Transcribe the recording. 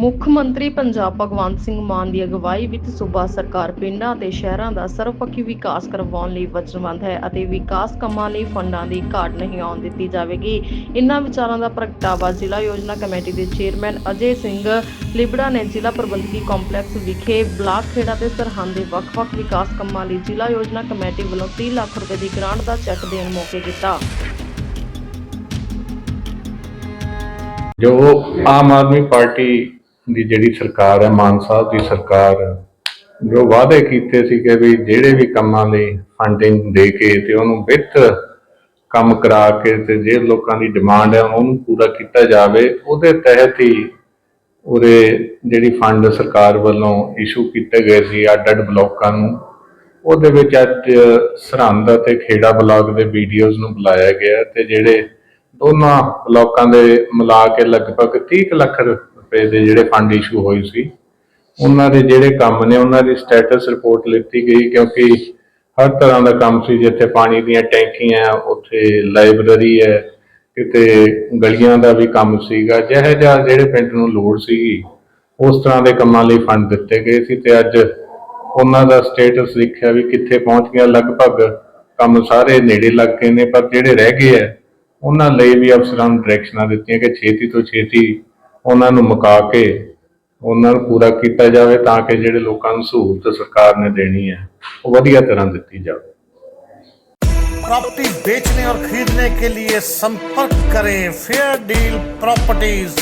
ਮੁੱਖ ਮੰਤਰੀ ਪੰਜਾਬ ਭਗਵੰਤ ਸਿੰਘ ਮਾਨ ਦੀ ਅਗਵਾਈ ਵਿੱਚ ਸੂਬਾ ਸਰਕਾਰ ਪਿੰਡਾਂ ਤੇ ਸ਼ਹਿਰਾਂ ਦਾ ਸਰਵਪੱਖੀ ਵਿਕਾਸ ਕਰਵਾਉਣ ਲਈ ਵਚਨਬੱਧ ਹੈ ਅਤੇ ਵਿਕਾਸ ਕੰਮਾਂ ਲਈ ਫੰਡਾਂ ਦੀ ਘਾਟ ਨਹੀਂ ਆਉਣ ਦਿੱਤੀ ਜਾਵੇਗੀ। ਇਨ੍ਹਾਂ ਵਿਚਾਰਾਂ ਦਾ ਪ੍ਰਗਟਾਵਾ ਜ਼ਿਲ੍ਹਾ ਯੋਜਨਾ ਕਮੇਟੀ ਦੇ ਚੇਅਰਮੈਨ ਅਜੇ ਸਿੰਘ ਲਿਬੜਾ ਨੇ ਜ਼ਿਲ੍ਹਾ ਪ੍ਰਬੰਧਕੀ ਕੰਪਲੈਕਸ ਵਿਖੇ ਬਲਾਕ ਖੇੜਾ ਤੇ ਸਰਹੰਦ ਦੇ ਵੱਖ-ਵੱਖ ਵਿਕਾਸ ਕੰਮਾਂ ਲਈ ਜ਼ਿਲ੍ਹਾ ਯੋਜਨਾ ਕਮੇਟੀ ਵੱਲੋਂ 30 ਲੱਖ ਰੁਪਏ ਦੀ ਗ੍ਰਾਂਟ ਦਾ ਚੈੱਕ ਦੇਣ ਮੌਕੇ ਕੀਤਾ ਜੋ ਆਮ ਆਦਮੀ ਪਾਰਟੀ ਦੀ ਜਿਹੜੀ ਸਰਕਾਰ ਹੈ, ਮਾਨ ਸਾਹਿਬ ਦੀ ਸਰਕਾਰ ਜੋ ਵਾਅਦੇ ਕੀਤੇ ਸੀ ਕਿ ਵੀ ਜਿਹੜੇ ਵੀ ਕੰਮਾਂ ਲਈ ਫੰਡਿੰਗ ਦੇ ਕੇ ਤੇ ਉਹਨੂੰ ਬਿਹਤਰ ਕੰਮ ਕਰਾ ਕੇ ਤੇ ਜੇ ਲੋਕਾਂ ਦੀ ਡਿਮਾਂਡ ਹੈ, ਉਹਨੂੰ ਪੂਰਾ ਕੀਤਾ ਜਾਵੇ, ਉਹਦੇ ਤਹਿਤ ਹੀ ਉਹਦੇ ਜਿਹੜੀ ਫੰਡ ਸਰਕਾਰ ਵੱਲੋਂ ਇਸ਼ੂ ਕੀਤੇ ਗਏ ਸੀ ਅੱਡ ਅੱਡ ਬਲਾਕਾਂ ਨੂੰ, ਉਹਦੇ ਵਿੱਚ ਅੱਜ ਸਰਹੰਦ ਅਤੇ ਖੇੜਾ ਬਲਾਕ ਦੇ ਵੀਡੀਓਜ਼ ਨੂੰ ਬੁਲਾਇਆ ਗਿਆ ਤੇ ਜਿਹੜੇ ਦੋਨਾਂ ਬਲਾਕਾਂ ਦੇ ਮਿਲਾ ਕੇ ਲਗਭਗ 30 ਕੁ ਲੱਖ ਰੁਪਏ ਦੇ ਜਿਹੜੇ ਫੰਡ ਇਸ਼ੂ ਹੋਏ ਸੀ, ਉਹਨਾਂ ਦੇ ਜਿਹੜੇ ਕੰਮ ਨੇ, ਉਹਨਾਂ ਦੀ ਸਟੇਟਸ ਰਿਪੋਰਟ ਲਿੱਤੀ ਗਈ ਕਿਉਂਕਿ ਹਰ ਤਰ੍ਹਾਂ ਦਾ ਕੰਮ ਸੀ, ਜਿੱਥੇ ਪਾਣੀ ਦੀਆਂ ਟੈਂਕੀਆਂ, ਉੱਥੇ ਲਾਇਬ੍ਰੇਰੀ ਹੈ, ਕਿਤੇ ਗਲੀਆਂ ਦਾ ਵੀ ਕੰਮ ਸੀਗਾ, ਜਿਹੋ ਜਿਹਾ ਜਿਹੜੇ ਪਿੰਡ ਨੂੰ ਲੋੜ ਸੀਗੀ, ਉਸ ਤਰ੍ਹਾਂ ਦੇ ਕੰਮਾਂ ਲਈ ਫੰਡ ਦਿੱਤੇ ਗਏ ਸੀ ਤੇ ਅੱਜ ਉਹਨਾਂ ਦਾ ਸਟੇਟਸ ਦੇਖਿਆ ਵੀ ਕਿੱਥੇ ਪਹੁੰਚ ਗਿਆ, ਲਗਭਗ ਕੰਮ ਸਾਰੇ ਨੇੜੇ ਲੱਗ ਗਏ ਨੇ, ਪਰ ਜਿਹੜੇ ਰਹਿ ਗਏ ਆ ਉਹਨਾਂ ਲਈ ਵੀ ਅਫਸਰਾਂ ਨੂੰ ਡਾਇਰੈਕਸ਼ਨਾਂ ਦਿੱਤੀਆਂ ਕਿ ਛੇਤੀ ਤੋਂ ਛੇਤੀ ਉਹਨਾਂ ਨੂੰ ਮੁਕਾ ਕੇ ਉਹਨਾਂ ਨੂੰ ਪੂਰਾ ਕੀਤਾ ਜਾਵੇ ਤਾਂ ਕਿ ਜਿਹੜੇ ਲੋਕਾਂ ਨੂੰ ਸਹੂਲਤ ਸਰਕਾਰ ਨੇ ਦੇਣੀ ਹੈ ਉਹ ਵਧੀਆ ਤਰ੍ਹਾਂ ਦਿੱਤੀ ਜਾਵੇ प्रॉपर्टी बेचने और खरीदने के लिए संपर्क करें फेयर डील प्रॉपर्टीज